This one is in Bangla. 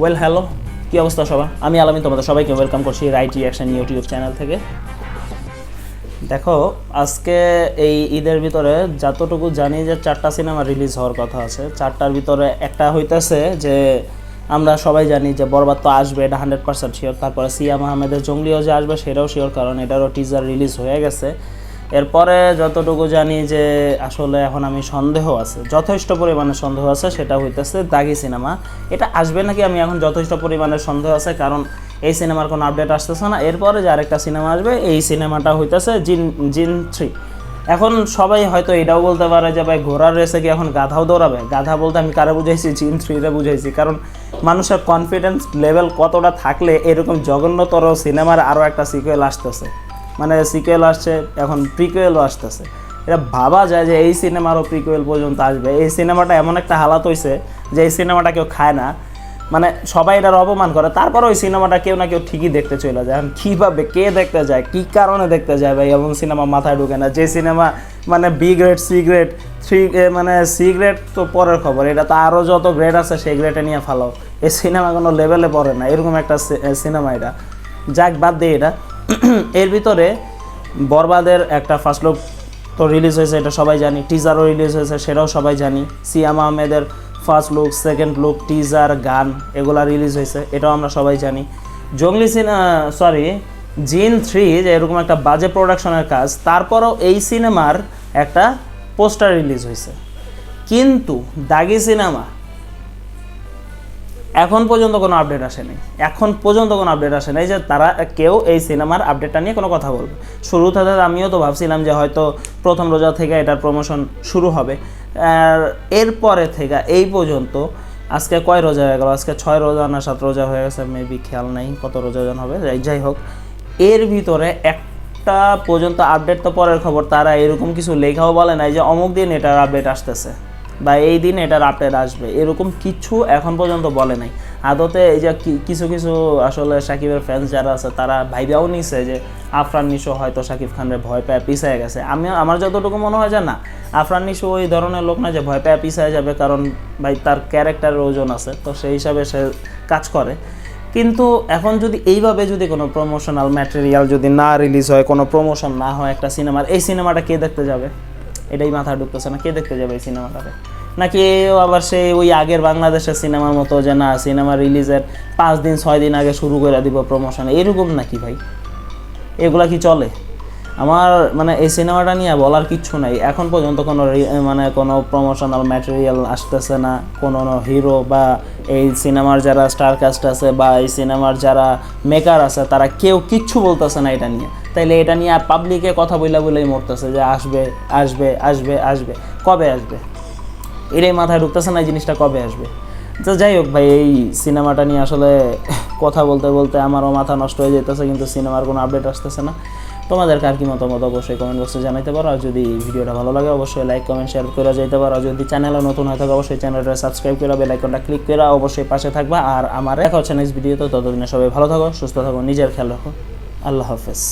ওয়েল হ্যালো কি অবস্থা সবার? আমি আলামিন, তোমাদের সবাইকে ওয়েলকাম করছি রাইট রিয়াকশন ইউটিউব চ্যানেল থেকে। দেখো, আজকে এই ঈদের ভিতরে যতটুকু জানি যে চারটা সিনেমা রিলিজ হওয়ার কথা আছে, চারটার ভিতরে একটা হইতেছে যে আমরা সবাই জানি যে বরবাদ তো আসবে, এটা হান্ড্রেড পার্সেন্ট শিওর তারপরে সিয়াম আহমেদের জঙ্গলিও যে আসবে, সেটাও শিওর কারণ এটারও টিজার রিলিজ হয়ে গেছে। এরপরে যতটুকু জানি যে আসলে এখন আমি সন্দেহ আছে, যথেষ্ট পরিমাণে সন্দেহ আছে, সেটা হইতেছে দাগি সিনেমা। এটা আসবে নাকি আমি এখন যথেষ্ট পরিমাণে সন্দেহ আছে, কারণ এই সিনেমার কোনো আপডেট আসতেছে না। এরপরে যে আরেকটা সিনেমা আসবে, এই সিনেমাটা হইতেছে জিন জিন থ্রি। এখন সবাই হয়তো এটাও বলতে পারে যে, ভাই, ঘোড়ার রেসে কি এখন গাধাও দৌড়াবে? গাধা বলতে আমি কারে বুঝাইছি? জিন থ্রিরে বুঝাইছি। কারণ মানুষের কনফিডেন্স লেভেল কতটা থাকলে এরকম জঘন্যতর সিনেমার আরও একটা সিকুয়েল আসতেছে। মানে সিকুয়েল আসছে, এখন প্রিকুয়েলও আসতেছে। এটা ভাবা যায় যে এই সিনেমারও প্রিকুয়েল পর্যন্ত আসবে। এই সিনেমাটা এমন একটা হালাত হয়েছে যে এই সিনেমাটা কেউ খায় না। মানে সবাই এটার অপমান করে। তারপর ওই সিনেমাটা কেউ না কেউ ঠিকই দেখতে চলে যায়। এখন কীভাবে কে দেখতে যায়, কী কারণে দেখতে যায় ভাই এমন সিনেমা মাথায় ঢুকে না? যে সিনেমা মানে B grade C grade three মানে সি গ্রেড তো পরের খবর। এটা তো আরও যত গ্রেড আছে সেই গ্রেডে নিয়ে ফালাও। এই সিনেমা কোনো লেভেলে পড়ে না। এরকম একটা সিনেমা এটা। যাক, বাদ দিয়ে এটা। এর ভিতরে বরবাদের একটা ফার্স্ট লুক তো রিলিজ হয়েছে, এটা সবাই জানি। টিজারও রিলিজ হয়েছে, সেটাও সবাই জানি। সিয়াম আহমেদের first look second look teaser গান, এগুলা রিলিজ হয়েছে, এটাও আমরা সবাই জানি। Jongli cinema sorry Jinn three যে এরকম একটা বাজে প্রোডাকশনের কাজ, তারপরও এই সিনেমার একটা পোস্টার রিলিজ হয়েছে। কিন্তু দাগি সিনেমা এখন পর্যন্ত কোনো আপডেট আসেনি। এখন পর্যন্ত কোনো আপডেট আসে নাই যে তারা কেউ এই সিনেমার আপডেটটা নিয়ে কোনো কথা বলবে। শুরু থেকে আমিও তো ভাবছিলাম যে হয়তো প্রথম রোজা থেকে এটার প্রমোশন শুরু হবে। আর এরপরে থেকে এই পর্যন্ত আজকে কয় রোজা হয়ে গেল? আজকে ছয় রোজা না সাত রোজা হয়ে গেছে মেবি খেয়াল নাই কত রোজা হবে। যাই- যাই হোক, এর ভিতরে একটা পর্যন্ত আপডেট তো পরের খবর। তারা এরকম কিছু লেখাও বলে নাই যে অমুক দিন এটার আপডেট আসতেছে। বা এই দিন এটার আপডেট আসবে। এরকম কিছু এখন পর্যন্ত বলে নাই। আদতে এই যে কিছু কিছু আসলে সাকিবের ফ্যান্স যারা আছে, তারা ভাইবাও নিছে যে আফরান নিশো হয়তো সাকিব খানের ভয় পেয়ে পিছিয়ে গেছে। আমি আমার যতটুকু মনে হয় যে না, আফরান নিশো ওই ধরনের লোক না যে ভয় পেয়ে পিছিয়ে যাবে, কারণ ভাই তার ক্যারেক্টারের ওজন আছে, তো সেই হিসাবে সে কাজ করে। কিন্তু এখন যদি এইভাবে যদি কোনো প্রমোশনাল ম্যাটেরিয়াল যদি না রিলিজ হয়, কোনো প্রমোশন না হয় একটা সিনেমার এই সিনেমাটা কে দেখতে যাবে? এটাই মাথা ঢুকতেছে না। কে দেখতে যাবে এই সিনেমাটাতে? নাকি আবার সেই ওই আগের বাংলাদেশের সিনেমার মতো যে না, সিনেমা রিলিজের পাঁচ দিন, ছয় দিন আগে শুরু করে দিব প্রমোশন এরকম নাকি ভাই? এগুলা কি চলে? আমার মানে এই সিনেমাটা নিয়ে বলার কিচ্ছু নাই। এখন পর্যন্ত কোনো মানে কোনো প্রমোশনাল ম্যাটেরিয়াল আসতেছে না। কোনো হিরো বা এই সিনেমার যারা স্টার কাস্ট আছে বা এই সিনেমার যারা মেকার আছে, তারা কেউ কিচ্ছু বলতেছে না এটা নিয়ে। তাইলে এটা নিয়ে পাবলিকে কথা বইলা বলেই মরতেছে যে আসবে আসবে আসবে আসবে। কবে আসবে? এটাই মাথায় ঢুকতেছে না এই জিনিসটা কবে আসবে? তো যাই হোক ভাই, এই সিনেমাটা নিয়ে আসলে কথা বলতে বলতে আমারও মাথা নষ্ট হয়ে যেতেছে কিন্তু সিনেমার কোনো আপডেট আসতেছে না। তোমাদের কার কি মতামত অবশ্যই কমেন্ট বক্সে জানাইতে পারো। আর যদি ভিডিওটা ভালো লাগে, অবশ্যই লাইক কমেন্ট শেয়ার করে যাইতে পারো। আর যদি চ্যানেলে নতুন হয়ে থাকে, অবশ্যই চ্যানেলটা সাবস্ক্রাইব করে বেল আইকনটা ক্লিক করে অবশ্যই পাশে থাকবা। আর আমার দেখা হচ্ছে নেক্সট ভিডিওতে ততদিনে সবাই ভালো থাকো, সুস্থ থাকো, নিজের খেয়াল রাখো। আল্লাহ হাফেজ।